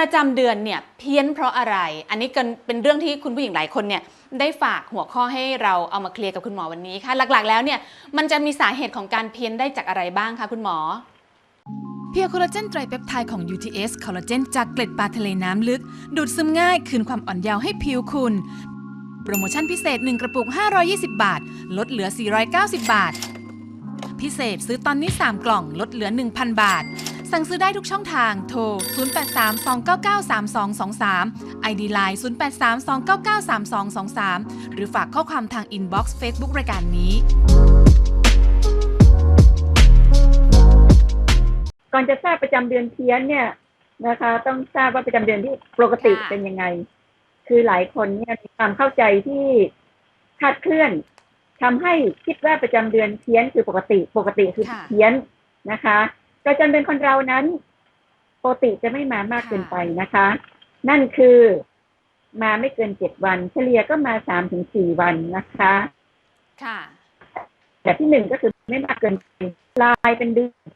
ประจำเดือนเนี่ยเพี้ยนเพราะอะไร อันนี้เป็นเรื่องที่คุณผู้หญิงหลายคนเนี่ยได้ฝากหัวข้อให้เราเอามาเคลียร์กับคุณหมอวันนี้ค่ะ หลักๆ แล้วเนี่ยมันจะมีสาเหตุของการเพี้ยนได้จากอะไรบ้างคะคุณหมอ เพียโคลลาเจนไตรเปปไทด์ของ UTS คอลลาเจนจากเกล็ดปลาทะเลน้ำลึก ดูดซึมง่ายคืนความอ่อนเยาว์ให้ผิวคุณ โปรโมชั่นพิเศษ 1 กระปุก 520 บาท ลดเหลือ 490 บาท พิเศษซื้อตอนนี้ 3 กล่องลดเหลือ 1,000 บาท สั่งซื้อได้ทุกช่องทาง โทร 0832993223 ID Line 0832993223 หรือฝากข้อความทางอินบ็อกซ์เฟซบุ๊กรายการนี้ ก่อนจะทราบประจำเดือนเพี้ยนเนี่ยนะคะ ต้องทราบว่าประจำเดือนที่ปกติค่ะ เป็นยังไง คือหลายคนเนี่ยมีความเข้าใจที่คลาดเคลื่อนทำให้คิดว่าประจำเดือนเพี้ยนคือปกติ ปกติคือค่ะ เพี้ยนนะคะ ประจำเดือนคนเรานั้นปกติจะไม่มามากเกินไปนะคะ นั่นคือมาไม่เกินเจ็ดวัน เฉลี่ยก็มาสามถึงสี่วันนะคะ ค่ะแบบที่หนึ่งก็คือไม่มากเกินไปลายเป็นเดือน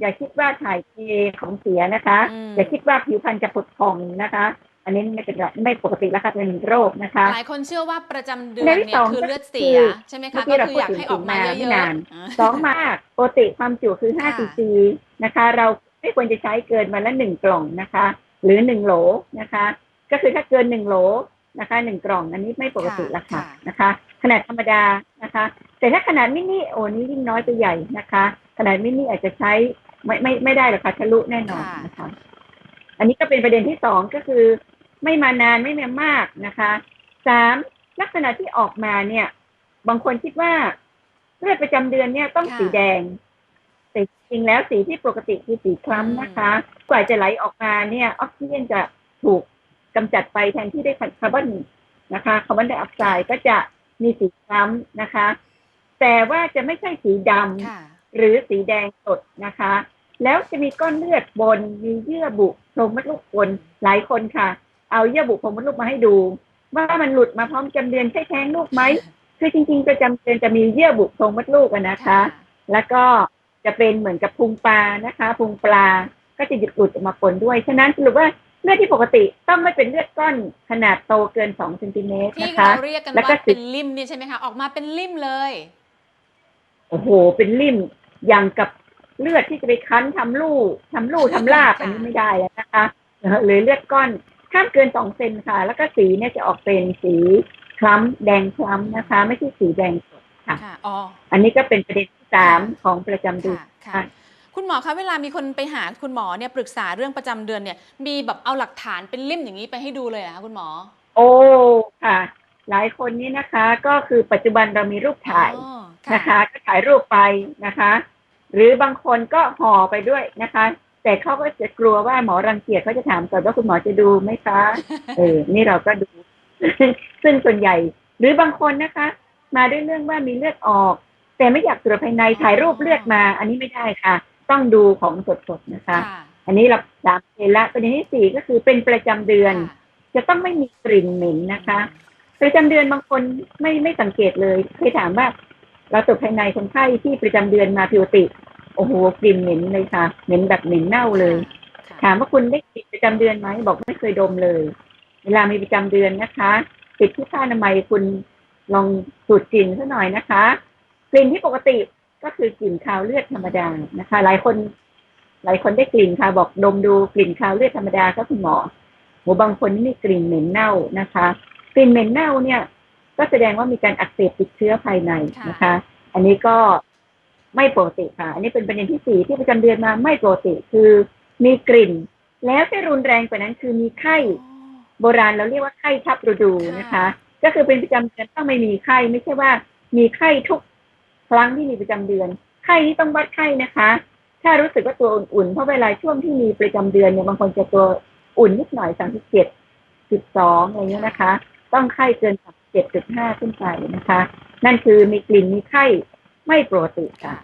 อย่าคิดว่าถ่ายเทของเสียนะคะอืมอย่าคิดว่าผิวพรรณจะผุดผ่องนะคะ อันนี้ไม่เป็นไรไม่ปกติแล้วค่ะเป็นโรคนะคะ หลายคนเชื่อว่าประจำเดือนในที่เนี่สยองคือก็เลือดเสีคืยอใช่ไหมเมื่คะอกี้ก็เราคืออยากพูดถึงให้ออกมาถึงมาเยไม่อะนานๆอ่าสองมากปกติความจุคือค่ะ5ซีซี นะคะ เราไม่ควรจะใช้เกินวันละหนึ่งกล่องนะคะ หรือหนึ่งโหลนะคะ ก็คือถ้าเกินหนึ่งโหลนะคะหนึ่งกล่องอันนี้ไม่ปกติละค่ะนะคะ ขนาดธรรมดานะคะ แต่ถ้าขนาดมินิโอ้นี่ยิ่งน้อยไปใหญ่นะคะ ขนาดมินิอาจจะใช้ไม่ไม่ไม่ได้หรอกค่ะทะลุแน่นอนนะคะ อันนี้ก็เป็นประเด็นที่สองก็คือ ไม่มานานไม่มามากนะคะสามลักษณะที่ออกมาเนี่ย บางคนคิดว่าเลือดประจำเดือนเนี่ยต้องค่ะสีแดง แต่จริงแล้วสีที่ปกติคือสีคล้ำนะคะ กว่าจะไหลออกมาเนี่ยออกซิเจนจะถูกกำจัดไปแทนที่ได้คาร์บอนนะคะคาร์บอนไดออกไซด์ก็จะมีสีคล้ำนะคะ แต่ว่าจะไม่ใช่สีดำค่ะหรือสีแดงสดนะคะ แล้วจะมีก้อนเลือดบนมีเยื่อบุโพรงมดลูกบนหลายคนค่ะ เอาเยื่อบุโพรงมดลูกมาให้ดู ว่ามันหลุดมาพร้อมจำเดือนใช่แท้งลูกไหมคือจริงๆประจำเดือนจะมีเยื่อบุโพรงมดลูกอะนะคะ แล้วก็ จะเป็นเหมือนกับพุงปลานะคะพุงปลาก็จะหยุดหลุดออกมาปนด้วย ฉะนั้นสรุปว่าเลือดที่ปกติต้องไม่เป็นเลือดก้อนขนาดโตเกิน2เซนติเมตรที่นะคะเราเรียกกันแล้วก็ว่าเป็นลิ่มนี่ใช่ไหมคะ ออกมาเป็นลิ่มเลย โอ้โห เป็นริ่มอย่างกับเลือดที่จะไปคั้นทำลู่ทำลู่ทำลาบอันนี้ไม่ได้แล้วนะคะหรือเลือดก้อนห้ามเกินสองเซนค่ะ แล้วก็สีเนี่ยจะออกเป็นสีคล้ำแดงคล้ำนะคะ ไม่ใช่สีแดงสดค่ะค่ะอ๋ออันนี้ก็เป็นประเด็นที่ สามของประจำเดือนค่ะค่ะคุณหมอคะเวลามีคนไปหาคุณหมอเนี่ยปรึกษาเรื่องประจำเดือนเนี่ย มีแบบเอาหลักฐานเป็นลิ่มอย่างนี้ไปให้ดูเลยนะคะคุณหมอ โอ้ค่ะ หลายคนนี้นะคะ ก็คือปัจจุบันเรามีรูปถ่ายอ๋อนะคะ ก็ถ่ายรูปไปนะคะ หรือบางคนก็ห่อไปด้วยนะคะ แต่เขาก็จะกลัวว่าหมอรังเกียจเขาจะถามก่อนว่าคุณหมอจะดูไหมคะเออนี่เราก็ดู ซึ่งส่วนใหญ่ หรือบางคนนะคะ มาด้วยเรื่องว่ามีเลือดออก แต่ไม่อยากตรวจภายในถ่ายรูปเลือดมา อันนี้ไม่ได้ค่ะ ต้องดูของสดๆนะคะค่ะอันนี้เราสามประเด็นละประเด็นที่สี่ก็คือเป็นประจำเดือนค่ะจะต้องไม่มีกลิ่นเหม็นนะคะประจำเดือนบางคนไม่ไม่สังเกตเลยเคยถามว่า เราตรวจภายในคนไข้ที่ประจำเดือนมาผิวติโอ้โหกลิ่นเหม็นเลยค่ะเหม็นแบบเหม็นเน่าเลยค่ะถามว่าคุณได้กลิ่นประจำเดือนไหมบอกไม่เคยดมเลย เวลามีประจำเดือนนะคะ ติดที่ผ้าอนามัยคุณลองสูดกลิ่นซะหน่อยนะคะ กลิ่นที่ปกติก็คือกลิ่นคาวเลือดธรรมดานะคะ หลายคน หลายคนได้กลิ่นค่ะ บอกดมดูกลิ่นคาวเลือดธรรมดาก็คุณหมอโหบางคนนี่มีกลิ่นเหม็นเน่านะคะ กลิ่นเหม็นเน่าเนี่ย ก็แสดงว่ามีการอักเสบติดเชื้อภายในนะคะ อันนี้ก็ไม่ปกติค่ะ อันนี้เป็นประเด็นที่สี่ที่ประจำเดือนมาไม่ปกติคือมีกลิ่น แล้วที่รุนแรงกว่านั้นคือมีไข้โบราณเราเรียกว่าไข้ทับฤดูนะคะค่ะก็คือเป็นประจำเดือนต้องไม่มีไข้ไม่ใช่ว่ามีไข้ทุก ครั้งที่มีประจำเดือน ไข้ที่ต้องวัดไข้นะคะ ถ้ารู้สึกว่าตัวอุ่นๆ เพราะเวลาช่วงที่มีประจำเดือนเนี่ยบางคนจะตัวอุ่นนิดหน่อยสามสิบเจ็ดจุดสองอะไรเงี้ยนะคะ ต้องไข้เกินสามเจ็ดจุดห้าขึ้นไปนะคะ นั่นคือมีกลิ่นมีไข้ไม่ปกติค่ะ